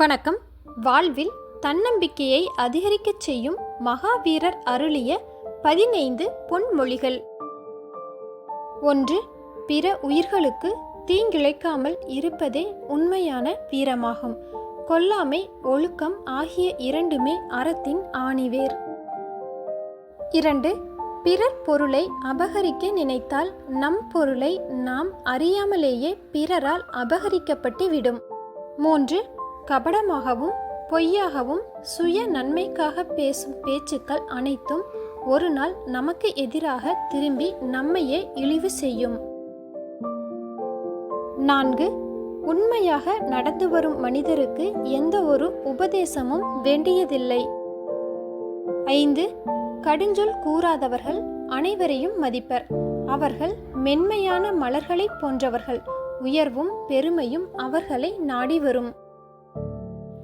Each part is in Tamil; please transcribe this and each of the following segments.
வணக்கம். வாழ்வில் தன்னம்பிக்கையை அதிகரிக்கச் செய்யும் மகாவீரர் அருளிய பதினைந்து பொன்மொழிகள். ஒன்று பிற உயிர்களுக்கு தீங்கிழைக்காமல் இருப்பதே உண்மையான வீரமாகும். கொல்லாமை ஒழுக்கம் ஆகிய இரண்டுமே அறத்தின் ஆணிவேர். இரண்டு பிறர் பொருளை அபகரிக்க நினைத்தால் நம் பொருளை நாம் அறியாமலேயே பிறரால் அபகரிக்கப்பட்டு விடும். மூன்று கபடமாகவும் பொய்யாகவும் சுய நன்மைக்காக பேசும் பேச்சுக்கள் அனைத்தும் ஒரு நாள் நமக்கு எதிராக திரும்பி நம்மையே இழிவு செய்யும். நான்கு உண்மையாக நடந்து வரும் மனிதருக்கு எந்த ஒரு உபதேசமும் வேண்டியதில்லை. ஐந்து கடுஞ்சொல் கூறாதவர்கள் அனைவரையும் மதிப்பர். அவர்கள் மென்மையான மலர்களைப் போன்றவர்கள். உயர்வும் பெருமையும் அவர்களை நாடி வரும்.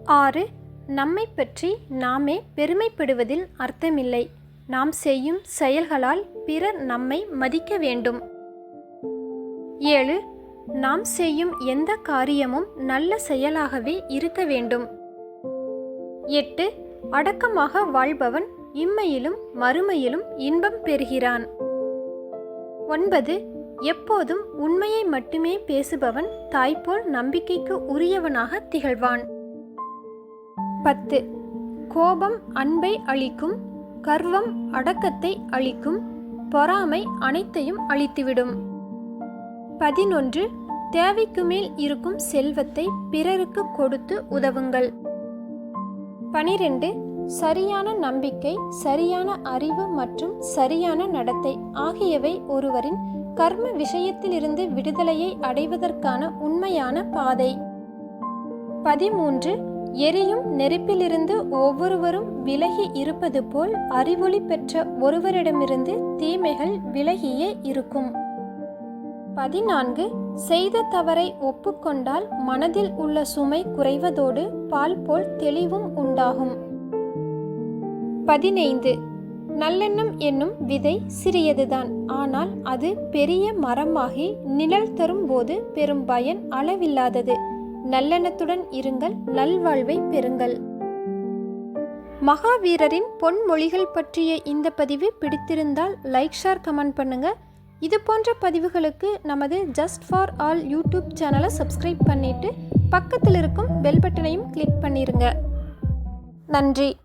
ஆறு நம்மை பற்றி நாமே பெருமைப்படுவதில் அர்த்தமில்லை. நாம் செய்யும் செயல்களால் பிறர் நம்மை மதிக்க வேண்டும். ஏழு நாம் செய்யும் எந்த காரியமும் நல்ல செயலாகவே இருக்க வேண்டும். எட்டு அடக்கமாக வாழ்பவன் இம்மையிலும் மறுமையிலும் இன்பம் பெறுகிறான். ஒன்பது எப்போதும் உண்மையை மட்டுமே பேசுபவன் தாய்ப்போல் நம்பிக்கைக்கு உரியவனாக திகழ்வான். பத்து. கோபம் அன்பை அழிக்கும் கர்வம் அடக்கத்தை அழிக்கும் பொறாமை அனைத்தையும் அழித்துவிடும். பதினொன்று. தேவைக்கு மேல் இருக்கும் செல்வத்தை பிறருக்கு கொடுத்து உதவுங்கள். பனிரெண்டு. சரியான நம்பிக்கை சரியான அறிவு மற்றும் சரியான நடத்தை ஆகியவை ஒருவரின் கர்ம விஷயத்திலிருந்து விடுதலையை அடைவதற்கான உண்மையான பாதை. பதிமூன்று. எரியும் நெருப்பிலிருந்து ஒவ்வொருவரும் விலகி இருப்பது போல் அறிவொளி பெற்ற ஒருவரிடமிருந்து தீமைகள் விலகியே இருக்கும். பதினான்கு. செய்த தவறை ஒப்புக்கொண்டால் மனதில் உள்ள சுமை குறைவதோடு பால் போல் தெளிவும் உண்டாகும். பதினைந்து. நல்லெண்ணம் என்னும் விதை சிறியதுதான். ஆனால் அது பெரிய மரமாகி நிழல் தரும் போது பெரும் பயன் அளவில்லாதது. நல்லெண்ணத்துடன் இருங்கள் நல்வாழ்வை பெறுங்கள். மகாவீரரின் பொன்மொழிகள் பற்றிய இந்த பதிவு பிடித்திருந்தால் லைக் ஷேர் கமெண்ட் பண்ணுங்க. இது போன்ற பதிவுகளுக்கு நமது ஜஸ்ட் ஃபார் ஆல் யூடியூப் சேனலை சப்ஸ்கிரைப் பண்ணிட்டு பக்கத்தில் இருக்கும் பெல் பட்டனையும் கிளிக் பண்ணிருங்க. நன்றி.